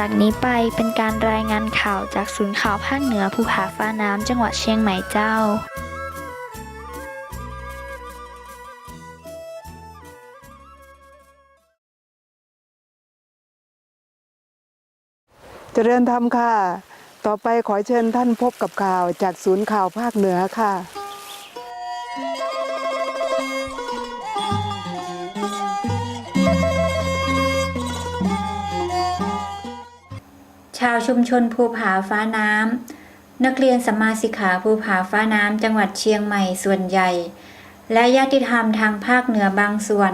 จากนี้ไปเป็นการรายงานข่าวจากศูนย์ข่าวภาคเหนือภูผาฟ้าน้ำจังหวัดเชียงใหม่เจ้าเจริญธรรมค่ะ ต่อไปขอเชิญท่านพบกับข่าวจากศูนย์ข่าวภาคเหนือค่ะาวชุมชนภูผาฟ้าน้ำนักเรียนสมาสิกขาภูผาฟ้าน้ำจังหวัดเชียงใหม่ส่วนใหญ่ และญาติธรรมทางภาคเหนือบางส่วน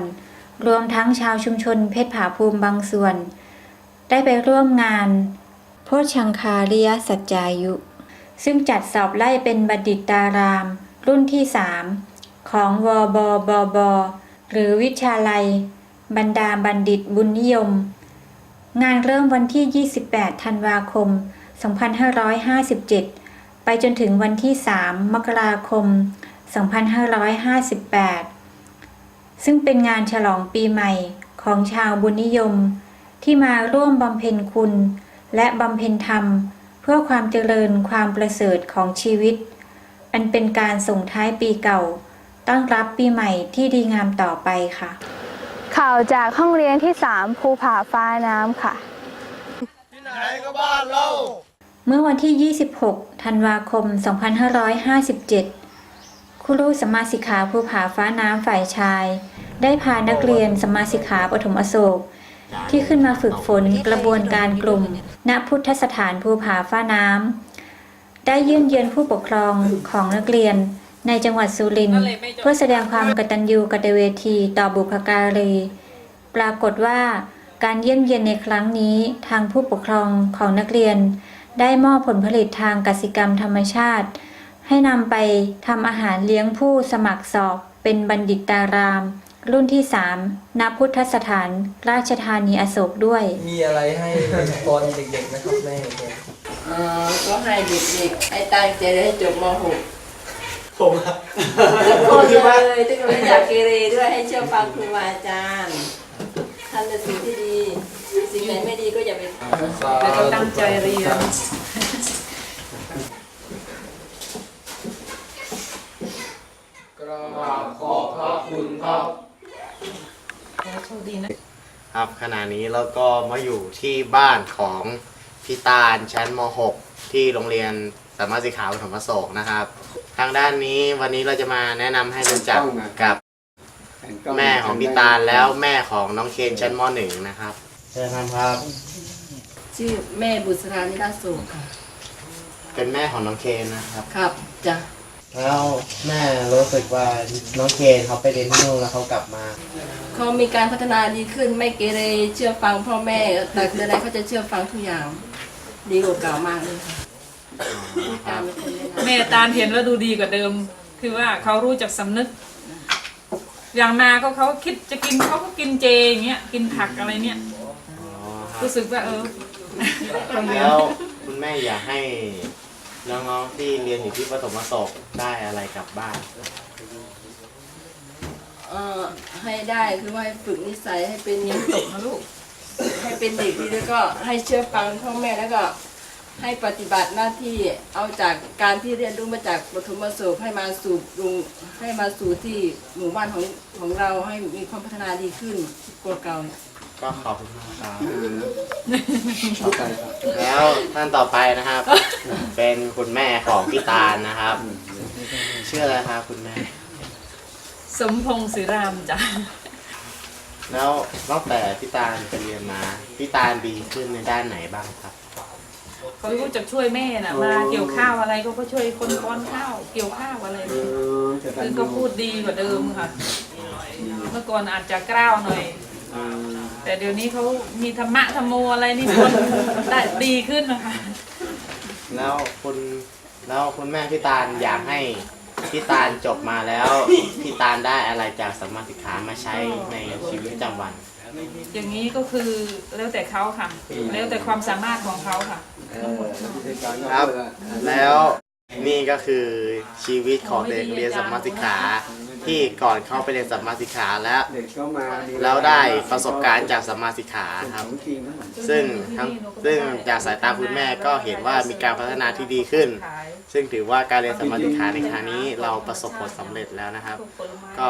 รวมทั้งชาวชุมชนเพชรผาภูมิบางส่วน ได้ไปร่วมงาน โพชังคาริยสัจจายุ ซึ่งจัดสอบไล่เป็นบัณฑิตาราม รุ่นที่3ของวบบบ หรือวิชาลัย บรรดาบัณฑิตบุญนิยม งานเริ่มวันที่ 28 ธันวาคม 2557 ไปจนถึงวันที่ 3 มกราคม 2558 ซึ่งเป็นงานฉลองปีใหม่ของชาวบุญนิยม ที่มาร่วมบำเพ็ญคุณ และบำเพ็ญธรรม เพื่อความเจริญความประเสริฐของชีวิต อันเป็นการส่งท้ายปีเก่า ต้อนรับปีใหม่ที่ดีงามต่อไปค่ะ ข่าวจากห้องเรียนที่ 3 ภูผาฟ้าน้ำค่ะเมื่อวันที่ 26 ธันวาคม 2557 ครูสมมาสิกขาภูผาฟ้าน้ำฝ่ายชาย ได้พานักเรียนสมมาสิกขาปฐมอโศก ที่ขึ้นมาฝึกฝนกระบวนการกลุ่ม ณพุทธสถานภูผาฟ้าน้ำ ได้เยื่นเยือนผู้ปกครองของนักเรียน ในจังหวัดสุรินทร์เพื่อแสดงความกตัญญูกตเวทีต่อบุพการี ปรากฏว่าการเยี่ยมเยียนในครั้งนี้ทางผู้ปกครองของนักเรียน ได้มอบผลผลิตทางกสิกรรมธรรมชาติ ให้นำไปทำอาหารเลี้ยงผู้สมัครสอบเป็นบัณฑิตาราม รุ่นที่3ณพุทธสถาน ราชธานีอโศกด้วย มีอะไรให้ตอนเด็กๆไหมครับแม่เอ่อก็ให้เด็กๆให้ตั้งใจได้จบม .6 ผมอะทุกคนเลยทุกคนอยากเกเรด้วยให้เชื่อฟังครูบาอาจารย์ทำแต่สิ่งที่ดี สิ่งไหนไม่ดีก็อย่าไปทำแล้วก็ตั้งใจเรียนกราบขอบพระคุณครับครับขณะนี้เราก็มาอยู่ที่บ้านของพี่ตาลชั้นม .6 ที่โรงเรียน สามารถสิกขาปฐมโศกนะครับ ทางด้านนี้วันนี้เราจะมาแนะนำให้รู้จักกับแม่ของพี่ตาลแล้วแม่ของน้องเคนชั้นม .1 นะครับเชิญครับ ชื่อแม่บุษรานิราสูค่ะเป็นแม่ของน้องเคนนะครับ ครับจ้ะแล้วแม่รู้สึกว่าน้องเคนเขาไปเรียนที่นู่นแล้วเขากลับมา เขามีการพัฒนาดีขึ้นไม่เกเรเชื่อฟังพ่อแม่แต่เดินอะไรเขาจะเชื่อฟังทุกอย่างดีกว่าเก่ามากเลยค่ะพูด ตามเป็นคนเลยนะแม่ตาลเห็นแล้วดูดีกว่าเดิม คือว่าเขารู้จักสำนึก อย่างนาก็เขาคิดจะกินเขาก็กินเจอย่างเงี้ยกินผักอะไรเนี่ย อ๋อครับรู้สึกว่าเออแล้วคุณแม่อยากให้น้องๆที่เรียนอยู่ที่ปฐมโศกได้อะไรกลับบ้าน เอ่อให้ได้คือว่าให้ฝึกนิสัยให้เป็นเรียนจบนะลูก ให้เป็นเด็กดีแล้วก็ให้เชื่อฟังพ่อแม่แล้วก็ ให้ปฏิบัติหน้าที่เอาจากการที่เรียนรู้มาจากปฐมโศกให้มาสู่รุงให้มาสู่ที่หมู่บ้านของของเราให้มีความพัฒนาดีขึ้นกว่าเก่าก็ขอบคุณมากครับ แล้วท่านต่อไปนะครับ เป็นคุณแม่ของพี่ตาลนะครับชื่ออะไรครับคุณแม่ สมพงษ์ศิรามจ้ะแล้วตั้งแต่พี่ตาลไปเรียนมาพี่ตาลดีขึ้นในด้านไหนบ้างครับ เขารู้จักช่วยแม่น่ะ มาเกี่ยวข้าวอะไรก็ก็ช่วยคนป้อนข้าวเกี่ยวข้าวอะไรเนี่ยคือก็พูดดีกว่าเดิมค่ะ เมื่อก่อนอาจจะกล้าวหน่อยแต่เดี๋ยวนี้เขามีธรรมะธรรมโมอะไรนี่คนได้ดีขึ้นนะคะ แล้วคุณแล้วคุณแม่พี่ตาลอยากให้พี่ตาลจบมาแล้วพี่ตาลได้อะไรจากสมมาสิกขามาใช้ในชีวิตประจำวัน อย่างนี้ก็คือแล้วแต่เขาค่ะ แล้วแต่ความสามารถของเขาค่ะ ครับ แล้วนี่ก็คือชีวิตของเด็กเรียนสัมมาสิกขาที่ก่อนเข้าไปเรียนสัมมาสิกขาแล้วแล้วได้ประสบการณ์จากสัมมาสิกขาครับ ซึ่งทั้งซึ่งจากสายตาคุณแม่ก็เห็นว่ามีการพัฒนาที่ดีขึ้น ซึ่งถือว่าการเรียนสัมมาสิกขาในครั้งนี้เราประสบผลสำเร็จแล้วนะครับ ก็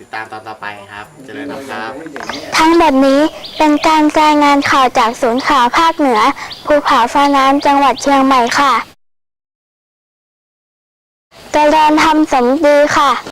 ติดตามตอนต่อไปครับ เจริญนะครับ ทั้งหมดนี้เป็นการรายงานข่าวจากศูนย์ข่าวภาคเหนือ ภูผาฟ้าน้ำจังหวัดเชียงใหม่ค่ะเจริญธรรมสมดีค่ะ